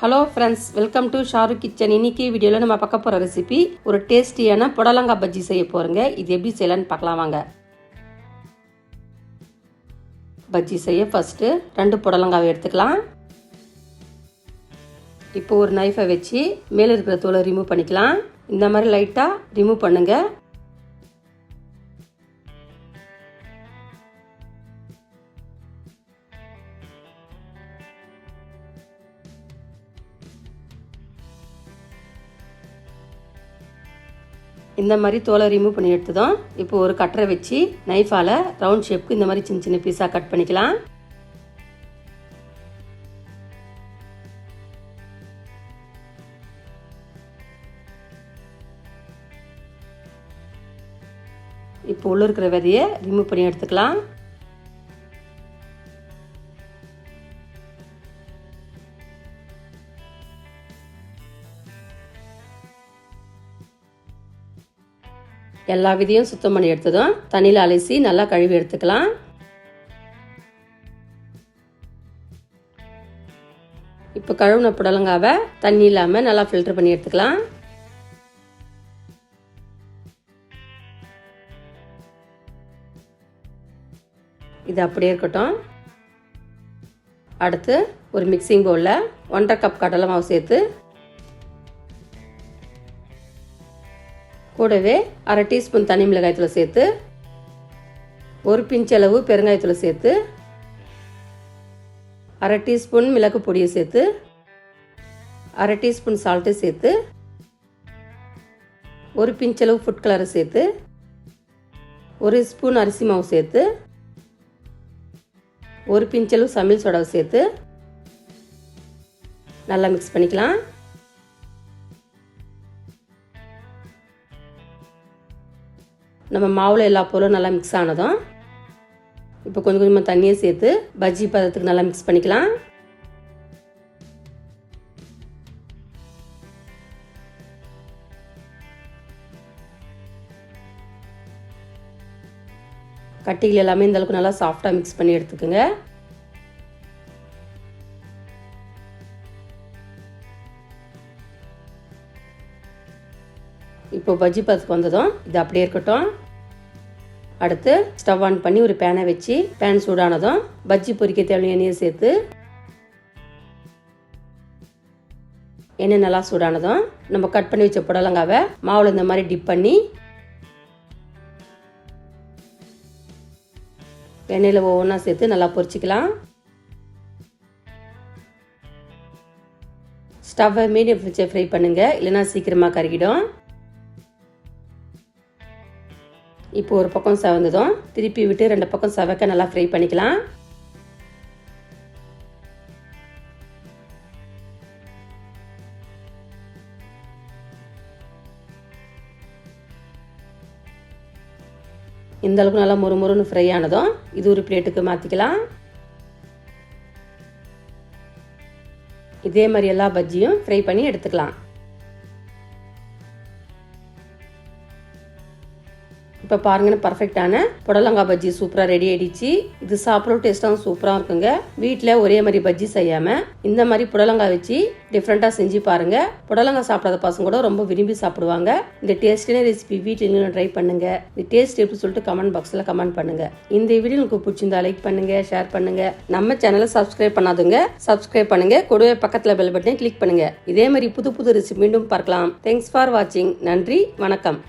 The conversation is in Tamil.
Hello friends welcome to Sharu kitchen இன்னைக்கு வீடியோவில் நம்ம பார்க்க போகிற ரெசிபி ஒரு டேஸ்டியான புடலங்காய் பஜ்ஜி செய்ய போகிறோங்க இது எப்படி செய்யலான்னு பார்க்கலாம் வாங்க. பஜ்ஜி செய்ய ஃபஸ்ட்டு ரெண்டு புடலங்காவை எடுத்துக்கலாம். இப்போ ஒரு நைஃபை வச்சு மேலே இருக்கிற தோலை ரிமூவ் பண்ணிக்கலாம். இந்த மாதிரி லைட்டாக ரிமூவ் பண்ணுங்கள் இந்த மாதிரி தோலை ரிமூவ் பண்ணி எடுத்ததும் இப்போ ஒரு கட்டரை வச்சு நைஃபால் ரவுண்ட் ஷேப்க்கு இந்த மாதிரி சின்ன சின்ன பீஸாக கட் பண்ணிக்கலாம். இப்போ உள்ள இருக்கிற விதையை ரிமூவ் பண்ணி எடுத்துக்கலாம். எல்லா விதையும் சுத்தம் பண்ணி எடுத்ததும் தண்ணியில் அலசி நல்லா கழுவி எடுத்துக்கலாம். இப்போ கழுவுன புடலங்காவை தண்ணி இல்லாமல் நல்லா ஃபில்டர் பண்ணி எடுத்துக்கலாம். இது அப்படியே இருக்கட்டும். அடுத்து ஒரு மிக்சிங் பவுலில் ஒன்றரை கப் கடலை மாவு சேர்த்து கூடவே அரை டீஸ்பூன் தனி மிளகாயத்தூள் சேர்த்து ஒரு பிஞ்ச் அளவு பெருங்காயத்தூள் சேர்த்து அரை டீஸ்பூன் மிளகு பொடியை சேர்த்து அரை டீஸ்பூன் சால்ட்டு சேர்த்து ஒரு பிஞ்ச் அளவு ஃபுட் கலரை சேர்த்து ஒரு ஸ்பூன் அரிசி மாவு சேர்த்து ஒரு பிஞ்ச் அளவு சமையல் சோடாவை சேர்த்து நல்லா மிக்ஸ் பண்ணிக்கலாம். நம்ம மாவில் எல்லா பொருளும் நல்லா மிக்ஸ் ஆனதும் இப்போ கொஞ்சம் கொஞ்சமாக தண்ணியை சேர்த்து பஜ்ஜி பதத்துக்கு நல்லா மிக்ஸ் பண்ணிக்கலாம். கட்டிகள் எல்லாமே இந்த அளவுக்கு நல்லா சாஃப்டாக மிக்ஸ் பண்ணி எடுத்துக்கோங்க. இப்போ பஜ்ஜி பதத்துக்கு வந்ததும் இது அப்படியே இருக்கட்டும். அடுத்து ஸ்டவ் ஆன் பண்ணி ஒரு பேனை வச்சு பேன் சூடானதும் பஜ்ஜி பொரிக்க தேவையான எண்ணெயை சேர்த்து எண்ணெய் நல்லா சூடானதும் நம்ம கட் பண்ணி வச்ச புடலங்காவை மாவில் இந்த மாதிரி டிப் பண்ணி எண்ணெயில் ஒவ்வொன்றா சேர்த்து நல்லா பொரிச்சிக்கலாம். ஸ்டவ்வை மீடியம் வச்சு ஃப்ரை பண்ணுங்கள் இல்லைன்னா சீக்கிரமாக கருகிடும். இப்போ ஒரு பக்கம் செவந்ததும் திருப்பி விட்டு ரெண்டு பக்கம் செவக்க நல்லா ஃப்ரை பண்ணிக்கலாம். இந்த அளவுக்கு நல்லா மொறு மொறுன்னு ஃப்ரை ஆனதும் இது ஒரு பிளேட்டுக்கு மாற்றிக்கலாம் இதே மாதிரி எல்லா பஜ்ஜியும் ஃப்ரை பண்ணி எடுத்துக்கலாம். இப்போ பாருங்கன்னு பர்ஃபெக்டான புடலங்காய் பஜ்ஜி சூப்பராக ரெடி ஆயிடுச்சு. இது சாப்பிட்ற டேஸ்ட்டாகவும் சூப்பராக இருக்குங்க. வீட்டில் ஒரே மாதிரி பஜ்ஜி செய்யாமல் இந்த மாதிரி புடலங்காய் வச்சு டிஃப்ரெண்ட்டாக செஞ்சு பாருங்க. புடலங்காய் சாப்பிடாத பசங்க கூட ரொம்ப விரும்பி சாப்பிடுவாங்க. இந்த டேஸ்டியான ரெசிபி வீட்டில் நீங்களும் ட்ரை பண்ணுங்க. இந்த டேஸ்ட் எப்படி சொல்லிட்டு கமெண்ட் பாக்ஸில் கமெண்ட் பண்ணுங்க. இந்த வீடியோ உங்களுக்கு பிடிச்சிருந்தா லைக் பண்ணுங்க ஷேர் பண்ணுங்க. நம்ம சேனலை சப்ஸ்கிரைப் பண்ணாதுங்க சப்ஸ்கிரைப் பண்ணுங்க. கூடவே பக்கத்தில் பெல் பட்டனை கிளிக் பண்ணுங்க. இதே மாதிரி புது புது ரெசிபி மீண்டும் பார்க்கலாம். தேங்க்ஸ் ஃபார் வாட்சிங் நன்றி வணக்கம்.